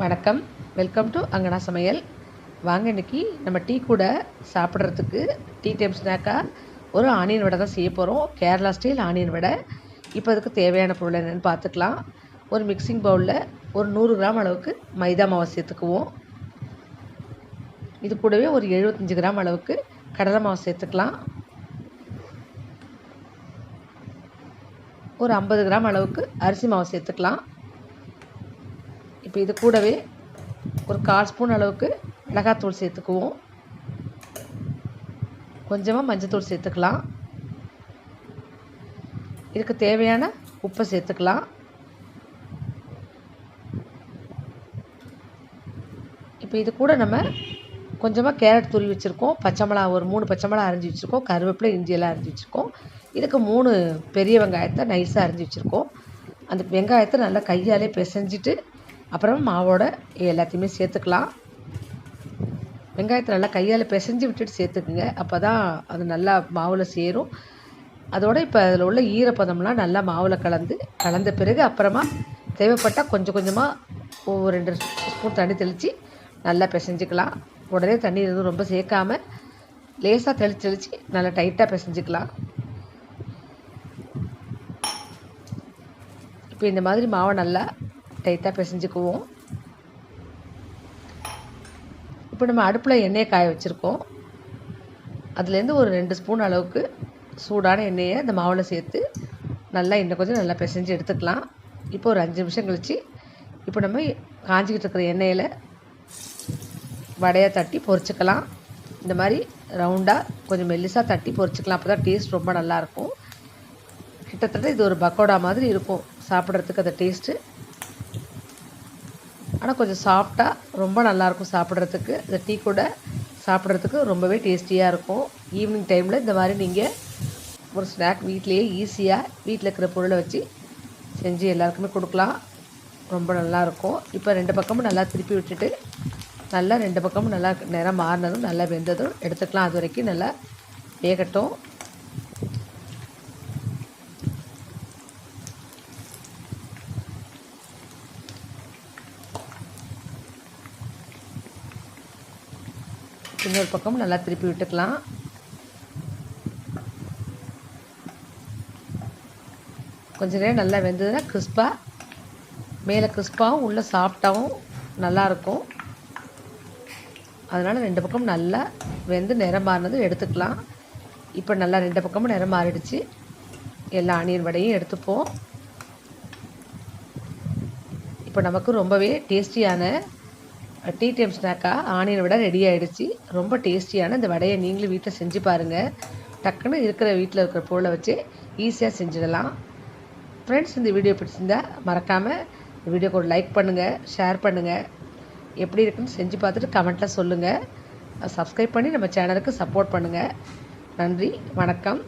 வணக்கம். Welcome to அங்கனா சமையல். வாங்க இன்றைக்கி நம்ம டீ கூட சாப்பிட்றதுக்கு டீ டைம் ஸ்நாக்காக ஒரு ஆனியன் வடை தான் செய்ய போகிறோம் கேரளா ஸ்டைல் ஆனியன் வடை. இப்போ அதுக்கு தேவையான பொருள் என்னென்னு பார்த்துக்கலாம். ஒரு மிக்சிங் பவுலில் ஒரு நூறு கிராம் அளவுக்கு மைதா மாவை சேர்த்துக்குவோம். இது கூடவே ஒரு எழுபத்தஞ்சி கிராம் அளவுக்கு கடலை மாவு சேர்த்துக்கலாம். ஒரு ஐம்பது கிராம் அளவுக்கு அரிசி மாவு சேர்த்துக்கலாம். இப்போ இது கூடவே ஒரு கால் ஸ்பூன் அளவுக்கு மிளகாத்தூள் சேர்த்துக்குவோம். கொஞ்சமாக மஞ்சத்தூள் சேர்த்துக்கலாம். இதுக்கு தேவையான உப்பை சேர்த்துக்கலாம். இப்போ இது கூட நம்ம கொஞ்சமாக கேரட் துருவி வச்சுருக்கோம். பச்சை மிளகா ஒரு மூணு பச்சை மிளகா அரைஞ்சி வச்சுருக்கோம். கருவேப்பிலை இஞ்சியெல்லாம் அரைஞ்சி வச்சுருக்கோம். இதுக்கு மூணு பெரிய வெங்காயத்தை நைஸாக அரைஞ்சி வச்சுருக்கோம். அந்த வெங்காயத்தை நல்லா கையாலே பிசைஞ்சிட்டு அப்புறம் மாவோட எல்லாத்தையுமே சேர்த்துக்கலாம். வெங்காயத்தை நல்லா கையால் பிசைஞ்சு விட்டுட்டு சேர்த்துக்குங்க. அப்போ தான் அது நல்லா மாவில் சேரும். அதோட இப்போ அதில் உள்ள ஈரப்பதம்லாம் நல்லா மாவில் கலந்து கலந்த பிறகு அப்புறமா தேவைப்பட்டால் கொஞ்சம் கொஞ்சமாக ஒரு ரெண்டு ஸ்பூன் தண்ணி தெளித்து நல்லா பிசைஞ்சிக்கலாம். உடனே தண்ணி எதுவும் ரொம்ப சேர்க்காம லேசாக தெளித்து தெளித்து நல்லா டைட்டாக பிசைஞ்சிக்கலாம். இப்போ இந்த மாதிரி மாவை நல்லா டைட்டாக பிசைஞ்சுக்குவோம் இப்போ நம்ம அடுப்பில் எண்ணெயை காய வச்சுருக்கோம். அதுலேருந்து ஒரு ரெண்டு ஸ்பூன் அளவுக்கு சூடான எண்ணெயை அந்த மாவில் சேர்த்து நல்லா இன்னும் கொஞ்சம் நல்லா பிசைஞ்சு எடுத்துக்கலாம். இப்போ ஒரு அஞ்சு நிமிஷம் கழித்து இப்போ நம்ம காஞ்சிக்கிட்டு இருக்கிற எண்ணெயில் வடையை தட்டி பொரிச்சுக்கலாம். இந்த மாதிரி ரவுண்டாக கொஞ்சம் மெல்லிசாக தட்டி பொரிச்சுக்கலாம். அப்போ தான் டேஸ்ட் ரொம்ப நல்லாயிருக்கும் கிட்டத்தட்ட இது ஒரு பக்கோடா மாதிரி இருக்கும். சாப்பிட்றதுக்கு அந்த டேஸ்ட்டு ஆனால் கொஞ்சம் சாஃப்டாக ரொம்ப நல்லாயிருக்கும் சாப்பிட்றதுக்கு. இந்த டீ கூட சாப்பிட்றதுக்கு ரொம்பவே டேஸ்டியாக இருக்கும். ஈவினிங் டைமில் இந்த மாதிரி நீங்கள் ஒரு ஸ்நாக் வீட்லேயே ஈஸியாக வீட்டில் இருக்கிற பொருளை வச்சு செஞ்சு எல்லாருக்குமே கொடுக்கலாம். ரொம்ப நல்லாயிருக்கும். இப்போ ரெண்டு பக்கமும் நல்லா திருப்பி விட்டுட்டு நல்லா ரெண்டு பக்கமும் நல்லா நிறம் மாறினதும் நல்லா வெந்ததும் எடுத்துக்கலாம். அது வரைக்கும் நல்லா வேகட்டும். இன்னொரு பக்கம் நல்லா திருப்பி விட்டுக்கலாம். கொஞ்ச நேரம் நல்லா வெந்ததுன்னா கிறிஸ்பாக மேலே கிறிஸ்பாகவும் உள்ளே சாஃப்டாகவும் நல்லாயிருக்கும் அதனால் ரெண்டு பக்கம் நல்லா வெந்து நிறம் மாறினதும் எடுத்துக்கலாம். இப்போ நல்லா ரெண்டு பக்கமும் நிறம் மாறிடுச்சு. எல்லா ஆனியன் வடையும் எடுத்துப்போம். இப்போ நமக்கு ரொம்பவே டேஸ்டியான டீ டைம் ஸ்நாக்காக ஆனியன் விட ரெடி ஆகிடுச்சு ரொம்ப டேஸ்டியான இந்த வடையை நீங்களும் வீட்டில் செஞ்சு பாருங்கள் டக்குன்னு இருக்கிற வீட்டில் இருக்கிற பொருளை வச்சு ஈஸியாக செஞ்சிடலாம். ஃப்ரெண்ட்ஸ் இந்த வீடியோ பிடிச்சிருந்தா மறக்காமல் இந்த வீடியோக்கு ஒரு லைக் பண்ணுங்கள் ஷேர் பண்ணுங்கள் எப்படி இருக்குன்னு செஞ்சு பார்த்துட்டு கமெண்ட்டில் சொல்லுங்கள் சப்ஸ்கிரைப் பண்ணி நம்ம சேனலுக்கு சப்போர்ட் பண்ணுங்கள் நன்றி வணக்கம்.